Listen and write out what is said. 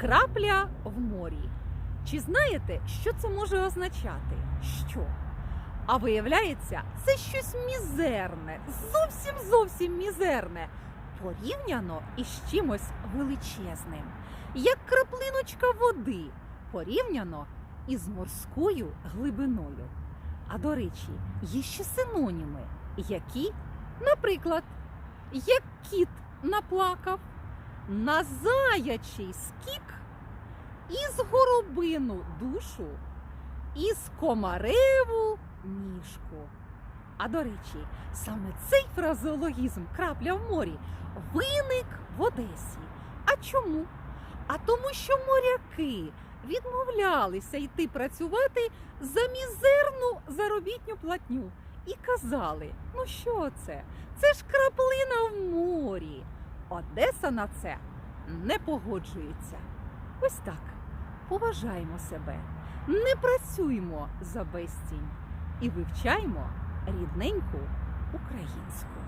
Крапля в морі. Чи знаєте, що це може означати? Що? А виявляється, це щось мізерне, зовсім зовсім мізерне, порівняно із чимось величезним, як краплиночка води, порівняно із морською глибиною. А до речі, є ще синоніми, які, наприклад, як кіт наплакав, на заячий скік, із горобину душу, із комареву ніжку. А до речі, саме цей фразеологізм крапля в морі виник в Одесі. А чому? А тому, що моряки відмовлялися йти працювати за мізерну заробітню платню і казали: ну що це? Це ж краплина. Одеса на це не погоджується. Ось так. Поважаємо себе, не працюємо за безцінь і вивчаймо рідненьку українську.